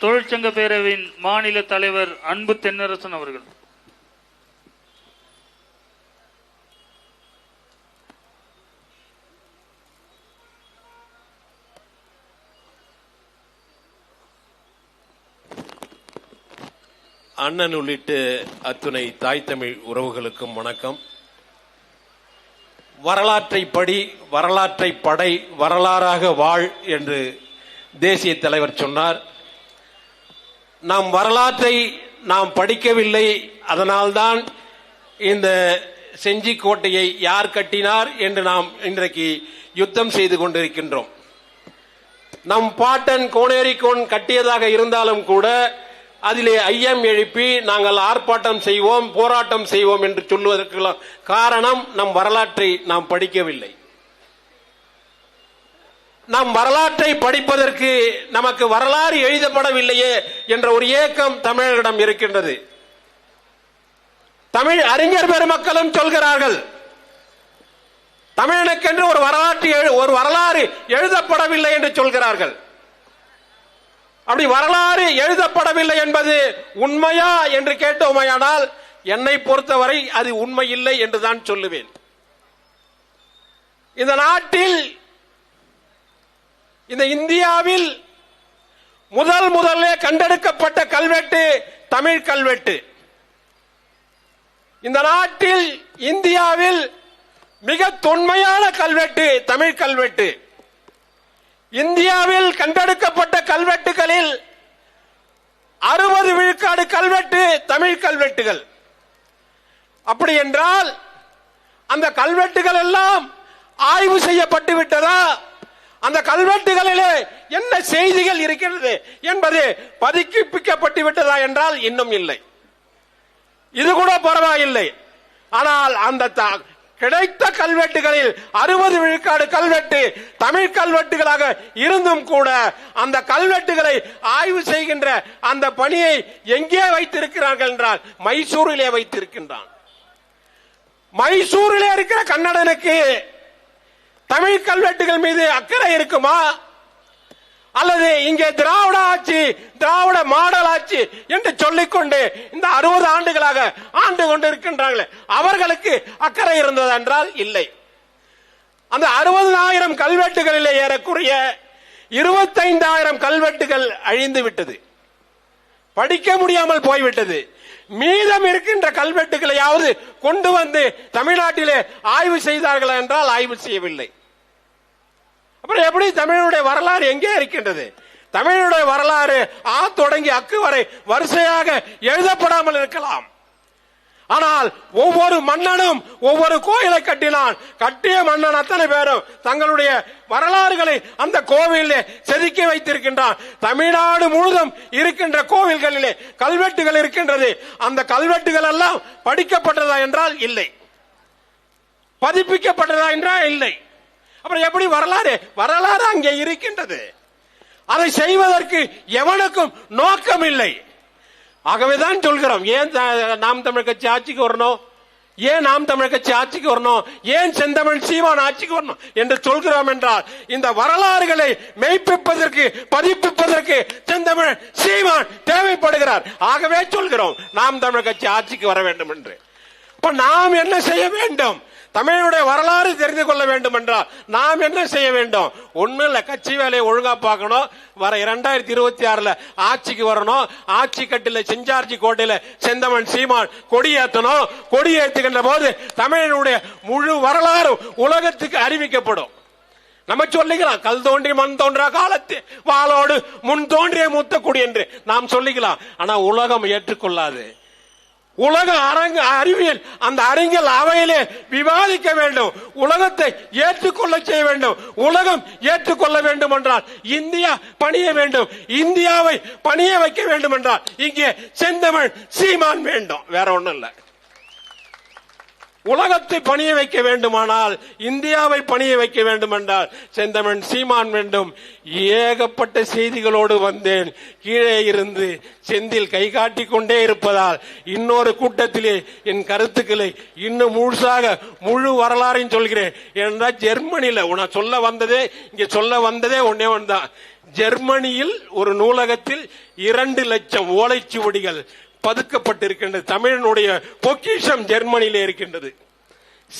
தொழிற்சங்க பேரவையின் மாநில தலைவர் அன்பு தென்னரசன் அவர்கள். அண்ணன் உள்ளிட்டு அத்துணை தாய் தமிழ் உறவுகளுக்கும் வணக்கம். வரலாற்றை படி வரலாற்றை படை வரலாறாக வாழ் என்று தேசிய தலைவர் சொன்னார். நாம் வரலாற்றை நாம் படிக்கவில்லை. அதனால்தான் இந்த செஞ்சி கோட்டையை யார் கட்டினார் என்று நாம் இன்றைக்கு யுத்தம் செய்து கொண்டிருக்கின்றோம். நம் பாட்டன் கோனேரிக்கோன் கட்டியதாக இருந்தாலும் கூட அதிலே ஐயம் எழுப்பி நாங்கள் ஆர்ப்பாட்டம் செய்வோம் போராட்டம் செய்வோம் என்று சொல்வதற்கு காரணம் நம் வரலாற்றை நாம் படிக்கவில்லை. நம் வரலாற்றை படிப்பதற்கு நமக்கு வரலாறு எழுதப்படவில்லையே என்ற ஒரு ஏக்கம் தமிழரிடம் இருக்கின்றது. தமிழ் அறிஞர் பெருமக்களும் சொல்கிறார்கள் தமிழனுக்கென்று ஒரு வரலாற்று எழு- ஒரு வரலாறு எழுதப்படவில்லை என்று சொல்கிறார்கள். அப்படி வரலாறு எழுதப்படவில்லை என்பது உண்மையா என்று கேட்டோமையானால் என்னை பொறுத்தவரை அது உண்மை இல்லை என்று தான் சொல்லுவேன். இந்த நாட்டில் இந்த இந்தியாவில் முதல் முதலே கண்டெடுக்கப்பட்ட கல்வெட்டு தமிழ் கல்வெட்டு. இந்த நாட்டில் இந்தியாவில் மிக தொன்மையான கல்வெட்டு தமிழ் கல்வெட்டு. இந்தியாவில் கண்டெடுக்கப்பட்ட கல்வெட்டுகளில் அறுபது விழுக்காடு கல்வெட்டு தமிழ் கல்வெட்டுகள். அப்படி என்றால் அந்த கல்வெட்டுகள் எல்லாம் ஆய்வு செய்யப்பட்டு விட்டதா? அந்த கல்வெட்டுகளிலே என்ன செய்திகள் இருக்கிறது என்பது பதுக்கிப்பிக்கப்பட்டு விட்டதா என்றால் இன்னும் இல்லை. இது கூட பரவாயில்லை. ஆனால் அந்த கிடைத்த கல்வெட்டுகளில் அறுபது விழுக்காடு கல்வெட்டு தமிழ் கல்வெட்டுகளாக இருந்தும் கூட அந்த கல்வெட்டுகளை ஆய்வு செய்கின்ற அந்த பணியை எங்கே வைத்திருக்கிறார்கள் என்றால் மைசூரிலே வைத்திருக்கின்றான். மைசூரிலே இருக்கிற கன்னடனுக்கு தமிழ் கல்வெட்டுகள் மீது அக்கறை இருக்குமா? அல்லது இங்கே திராவிட ஆட்சி திராவிட மாடல் ஆட்சி என்று சொல்லிக்கொண்டு இந்த அறுபது ஆண்டுகளாக ஆண்டு கொண்டிருக்கின்றார்களே அவர்களுக்கு அக்கறை இருந்தது என்றால் இல்லை. அந்த அறுபதாயிரம் கல்வெட்டுகளிலே ஏறக்குறைய இருபத்தைந்தாயிரம் கல்வெட்டுகள் அழிந்து விட்டது. படிக்க முடியாமல் போய்விட்டது. மீதம் இருக்கின்ற கல்வெட்டுகளையாவது கொண்டு வந்து தமிழ்நாட்டிலே ஆய்வு செய்தார்கள் என்றால் ஆய்வு செய்யவில்லை. அப்புறம் எப்படி தமிழனுடைய வரலாறு எங்கே இருக்கின்றது? தமிழனுடைய வரலாறு ஆ தொடங்கி அக்கு வரை வரிசையாக எழுதப்படாமல் இருக்கலாம். ஆனால் ஒவ்வொரு மன்னனும் ஒவ்வொரு கோயிலை கட்டினான். கட்டிய மன்னன் அத்தனை பேரும் தங்களுடைய வரலாறுகளை அந்த கோவிலே செதுக்கி வைத்திருக்கின்றான். தமிழ்நாடு முழுதும் இருக்கின்ற கோவில்களிலே கல்வெட்டுகள் இருக்கின்றது. அந்த கல்வெட்டுகள் எல்லாம் படிக்கப்பட்டதா என்றால் இல்லை. பதிப்பிக்கப்பட்டதா என்றால் இல்லை. அப்புறம் எப்படி வரலாறு? வரலாறு அங்கே இருக்கின்றது. அதை செய்வதற்கு எவனுக்கும் நோக்கம் இல்லை ஆகவேதான் சொல்கிறோம் ஏன் நாம் தமிழ் கட்சி ஆட்சிக்கு வரணும்? ஏன் நாம் தமிழ் கட்சி ஆட்சிக்கு வரணும்? ஏன் செந்தமிழ் சீமான் ஆட்சிக்கு வரணும்? என்று சொல்கிறோம் என்றால் இந்த வரலாறுகளை மெய்ப்பிப்பதற்கு பதிப்பிப்பதற்கு செந்தமிழ் சீமான் தேவைப்படுகிறார். ஆகவே சொல்கிறோம் நாம் தமிழ் கட்சி ஆட்சிக்கு வர வேண்டும் என்று. இப்ப நாம் என்ன செய்ய வேண்டும்? தமிழனுடைய வரலாறு தெரிந்து கொள்ள வேண்டும் என்றால் நாம் என்ன செய்ய வேண்டும்? ஒன்றும் இல்லை கட்சி வேலையை ஒழுங்கா பார்க்கணும். வர இரண்டாயிரத்தி இருபத்தி ஆறுல ஆட்சிக்கு வரணும். ஆட்சி கட்டில செஞ்சார்ஜி கோட்டையில செந்தமன் சீமான் கொடியேற்றணும் கொடியேற்றுகின்ற போது தமிழனுடைய முழு வரலாறு உலகத்துக்கு அறிவிக்கப்படும். நம்ம சொல்லிக்கலாம் கல் தோன்றி மண் தோன்றா காலத்து வாளோடு முன் தோன்றிய மூத்த குடி என்று நாம் சொல்லிக்கலாம். ஆனா உலகம் ஏற்றுக்கொள்ளாது. உலக அரங்கு அறிவியல் அந்த அறிஞர் அவையிலே விவாதிக்க வேண்டும். உலகத்தை ஏற்றுக்கொள்ள செய்ய வேண்டும். உலகம் ஏற்றுக்கொள்ள வேண்டும் என்றால் இந்தியா பணிய வேண்டும். இந்தியாவை பணிய வைக்க வேண்டும் என்றால் இங்கே செந்தமிழ் சீமான் வேண்டும். வேற ஒண்ணும் இல்லை. உலகத்தை பணிய வைக்க வேண்டுமானால் இந்தியாவை பணிய வைக்க வேண்டும் என்றால் செந்தமன் சீமான் வேண்டும் ஏகப்பட்ட செய்திகளோடு வந்தேன். கீழே இருந்து செந்தில் கை காட்டி கொண்டே இருப்பதால் இன்னொரு கூட்டத்திலே என் கருத்துக்களை இன்னும் முழுசாக முழு வரலாறையும் சொல்கிறேன். ஏனென்றால் ஜெர்மனியில உன சொல்ல வந்ததே இங்க சொல்ல வந்ததே ஒன்னே ஒன்றுதான். ஜெர்மனியில் ஒரு நூலகத்தில் இரண்டு லட்சம் ஓலைச்சுவடிகள் பதுக்கப்பட்டிருக்கின்றது. தமிழனுடைய பொக்கிஷம் ஜெர்மனியிலே இருக்கின்றது.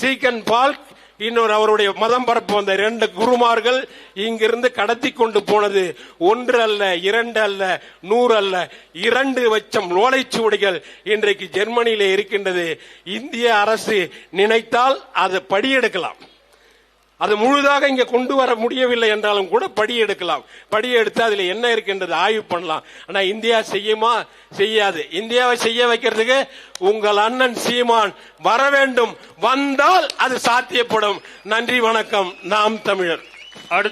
சீக்கன் பால்க் இன்னொரு அவருடைய மதம் பரப்பு வந்த இரண்டு குருமார்கள் இங்கிருந்து கடத்தி கொண்டு போனது. ஒன்று அல்ல இரண்டு அல்ல நூறு அல்ல இரண்டு லட்சம் ஓலைச்சுவடிகள் இன்றைக்கு ஜெர்மனியிலே இருக்கின்றது. இந்திய அரசு நினைத்தால் அதை படியெடுக்கலாம். அது முழுதாக இங்க கொண்டு வர முடியவில்லை என்றாலும் கூட படி எடுக்கலாம். படி எடுத்து அதுல என்ன இருக்கின்றது ஆய்வு பண்ணலாம். ஆனா இந்தியா செய்யுமா? செய்யாது. இந்தியாவை செய்ய வைக்கிறதுக்கு உங்கள் அண்ணன் சீமான் வர வேண்டும். வந்தால் அது சாத்தியப்படும். நன்றி வணக்கம். நாம் தமிழர். அடுத்த